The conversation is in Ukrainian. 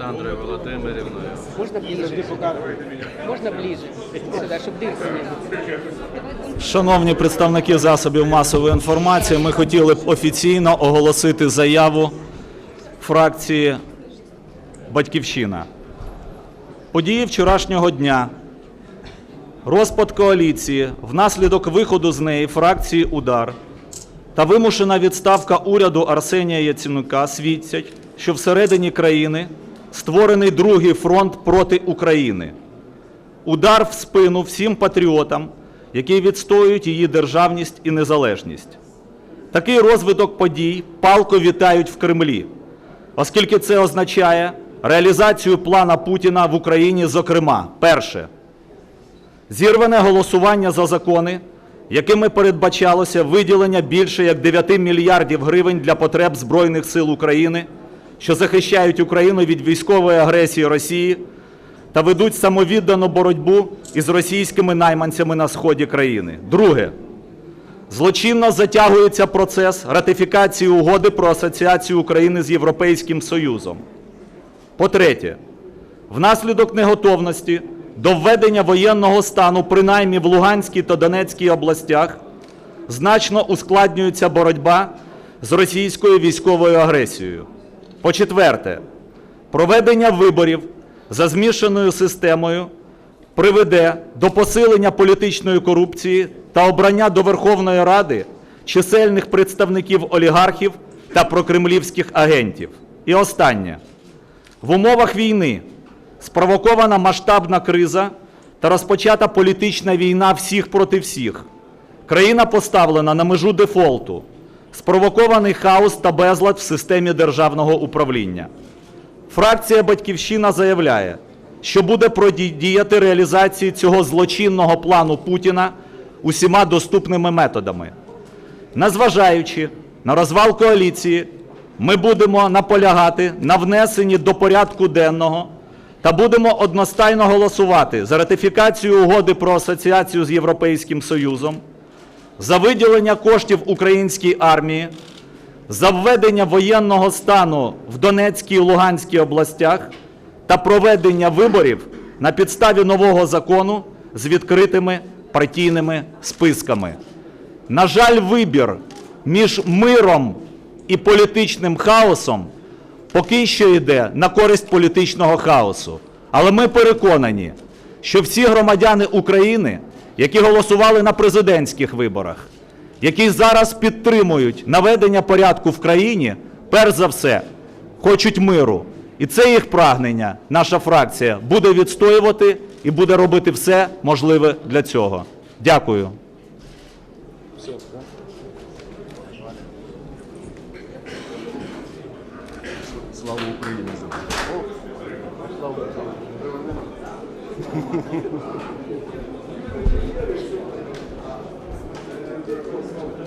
Олександрою Володимирівною. Можна ближе? Можна ближе? Сюди, щоб дирки. Шановні представники засобів масової інформації, ми хотіли б офіційно оголосити заяву фракції Батьківщина. Події вчорашнього дня, розпад коаліції, внаслідок виходу з неї фракції Удар та вимушена відставка уряду Арсенія Яценюка свідчать, що всередині країни створений другий фронт проти України. Удар в спину всім патріотам, які відстоюють її державність і незалежність. Такий розвиток подій палко вітають в Кремлі, оскільки це означає реалізацію плана Путіна в Україні, зокрема, перше зірване голосування за закони, якими передбачалося виділення більше як 9 мільярдів гривень для потреб Збройних сил України, що захищають Україну від військової агресії Росії та ведуть самовіддану боротьбу із російськими найманцями на сході країни. Друге. Злочинно затягується процес ратифікації угоди про асоціацію України з Європейським Союзом. По-третє, внаслідок неготовності до введення воєнного стану, принаймні в Луганській та Донецькій областях, значно ускладнюється боротьба з російською військовою агресією. По-четверте, проведення виборів за змішаною системою приведе до посилення політичної корупції та обрання до Верховної Ради чисельних представників олігархів та прокремлівських агентів. І останнє. В умовах війни спровокована масштабна криза та розпочата політична війна всіх проти всіх. Країна поставлена на межу дефолту, спровокований хаос та безлад в системі державного управління. Фракція Батьківщина заявляє, що буде продіяти реалізації цього злочинного плану Путіна усіма доступними методами. Незважаючи на розвал коаліції, ми будемо наполягати на внесенні до порядку денного та будемо одностайно голосувати за ратифікацію угоди про асоціацію з Європейським Союзом, за виділення коштів українській армії, за введення воєнного стану в Донецькій і Луганській областях та проведення виборів на підставі нового закону з відкритими партійними списками. На жаль, вибір між миром і політичним хаосом поки що йде на користь політичного хаосу. Але ми переконані, що всі громадяни України, які голосували на президентських виборах, які зараз підтримують наведення порядку в країні, перш за все, хочуть миру. І це їх прагнення наша фракція буде відстоювати і буде робити все можливе для цього. Дякую. Слава Україні! よろしくお願いします。